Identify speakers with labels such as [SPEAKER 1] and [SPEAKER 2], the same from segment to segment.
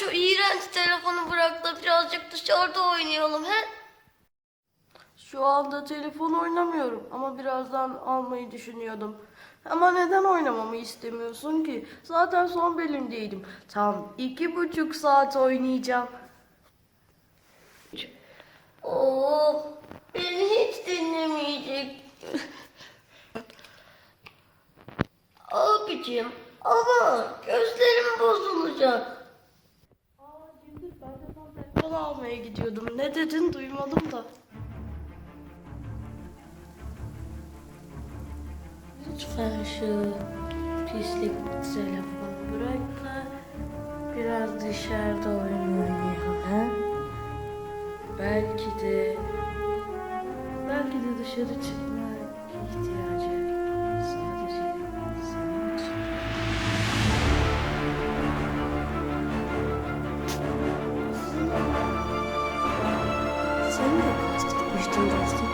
[SPEAKER 1] şu iğrenç telefonu bırak da birazcık dışarıda oynayalım he?
[SPEAKER 2] Şu anda telefon oynamıyorum ama birazdan almayı düşünüyordum. Ama neden oynamamı istemiyorsun ki? Zaten son bölümdeydim. Tam iki buçuk saat oynayacağım.
[SPEAKER 1] Oo, beni hiç dinlemeyecek. Abicim ama gözlerim bozulacak.
[SPEAKER 2] Aa Cemil ben de telefon almaya gidiyordum. Ne dedin duymadım da. Lütfen şu pislik telefonu bırak da biraz dışarıda oyun oynayalım. Belki de belki de dışarı çıkma kastetmiştin dostum.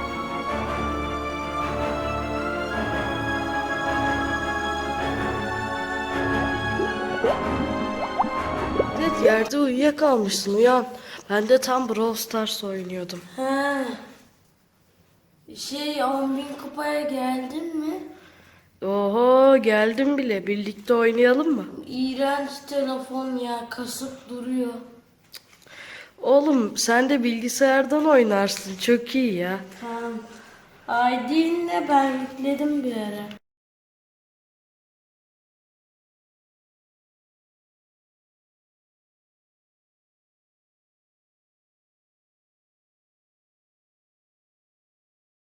[SPEAKER 2] Evet yerde uyuyakalmışsın uyan. Ben de tam Brawl Stars oynuyordum.
[SPEAKER 1] He. Şey 10 bin kupaya geldin mi?
[SPEAKER 2] Oho geldim bile. Birlikte oynayalım mı?
[SPEAKER 1] İğrenç telefon ya kasıp duruyor.
[SPEAKER 2] Oğlum sen de bilgisayardan oynarsın. Çok iyi ya.
[SPEAKER 1] Tamam. Aydın'le ben yükledim bir ara.